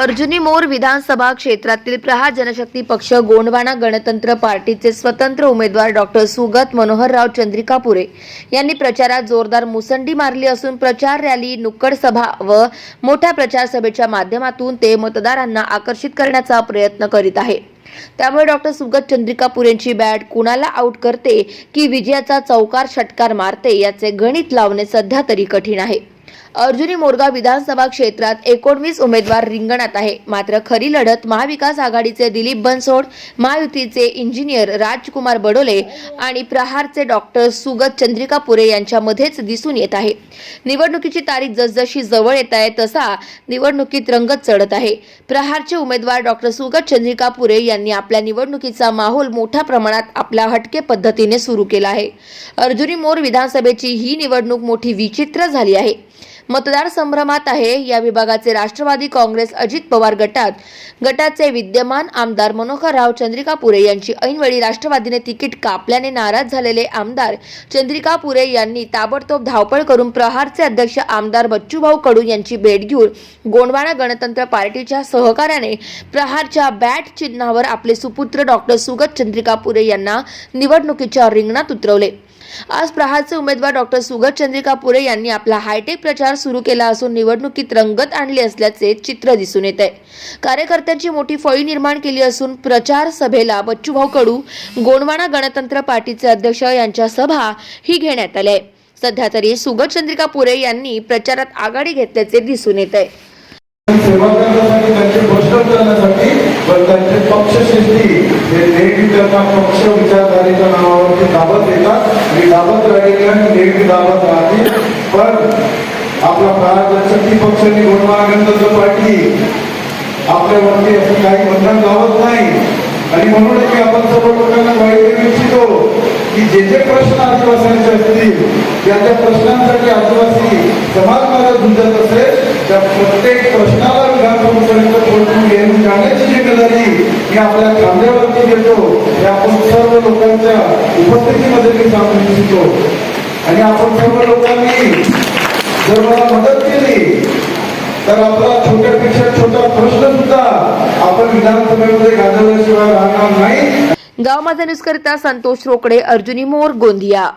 अर्जुनी मोर विधानसभा क्षेत्रातील प्रहार जनशक्ती पक्ष गोंडवाना गणतंत्र पार्टीचे स्वतंत्र उमेदवार डॉक्टर सुगत मनोहरराव चंद्रिकापुरे यांनी प्रचारात जोरदार मुसंडी मारली असून प्रचार रॅली नुक्कड सभा व मोठ्या प्रचार सभेच्या माध्यमातून ते मतदारांना आकर्षित करण्याचा प्रयत्न करीत आहे. त्यामुळे डॉक्टर सुगत चंद्रिकापुरेंची बॅट कुणाला आउट करते की विजयाचा चौकार षटकार मारते याचे गणित लावणे सध्या तरी कठीण आहे. अर्जुनी मोरगाव विधानसभा क्षेत्रात एकोणवीस उमेदवार रिंगणात आहे. मात्र खरी लढत महाविकास आघाडीचे दिलीप बनसोड महायुतीचे इंजिनियर राजकुमार बडोले आणि प्रहारचे डॉक्टर सुगत चंद्रिका पुरे यांच्यामध्येच दिसून येत आहे. निवडणुकीची तारीख जसजशी जवळ येत आहे तसा निवडणुकीत रंगत चढत आहे. प्रहारचे उमेदवार डॉक्टर सुगत चंद्रिका पुरे यांनी आपल्या निवडणुकीचा माहोल मोठ्या प्रमाणात आपल्या हटके पद्धतीने सुरू केला आहे. अर्जुनी मोर विधानसभेची ही निवडणूक मोठी विचित्र झाली आहे. मतदार संभ्रमात आहे. या विभागाचे राष्ट्रवादी काँग्रेस अजित पवार गटात गटाचे विद्यमान आमदार मनोहरराव चंद्रिकापुरे यांची ऐनवेळी राष्ट्रवादीने तिकीट कापल्याने नाराज झालेले आमदार चंद्रिकापुरे यांनी ताबडतोब धावपळ करून प्रहारचे अध्यक्ष आमदार बच्चूभाऊ कडू यांची भेट घेऊन गोंडवाना गणतंत्र पार्टीच्या सहकार्याने प्रहारच्या बॅट चिन्हावर आपले सुपुत्र डॉक्टर सुगत चंद्रिकापुरे यांना निवडणुकीच्या रिंगणात उतरवले. आज प्रहारचे उमेदवार डॉक्टर सुगत चंद्रिका पुरे यांनी आपला हायटेक प्रचार सुरू केला असून निवडणुकीत रंगत आणली असल्याचे चित्र दिसून येत आहे कार्यकर्त्यांची मोठी फळी निर्माण केली असून प्रचार सभेला बच्चूभाऊ कडू गोंडवाना गणतंत्र पार्टीचे अध्यक्ष यांच्या सभा ही घेण्यात आल्या आहे सध्या तरी सुगत चंद्रिका पुरे यांनी प्रचारात आघाडी घेतल्याचे दिसून येत आहे नावावरती दाबत येतात. आणि दाबत राहिलेले आणि नेहमी दाबत राहतील. पण आपला भारत पक्ष आणि गोंडवाना गणतंत्र पार्टी आपल्यावरती असं काही बंधन लावत नाही. आणि म्हणूनच मी आपण सर्व लोकांना माहिती देऊ इच्छितो की जे जे प्रश्न आदिवासींचे असतील त्या त्या प्रश्नांसाठी आदिवासी समाज मला झुंजत असेल त्या प्रत्येक प्रश्नाला विधानसभेपर्यंत पोहोचून घेऊन जाण्याची जिम्मेदारी मी आपल्या खांद्या घेतो हे आपण सर्व लोकांच्या उपस्थितीमध्ये मी आपण शिकतो. आणि आपण सर्व लोकांनी जर मला मदत केली तर आपला छोट्यापेक्षा छोटा प्रश्न सुद्धा आपण विधानसभेमध्ये गाजवल्याशिवाय राहणार नाही. गाव माझा न्यूज करता संतोष रोकडे अर्जुनी मोर गोंदिया.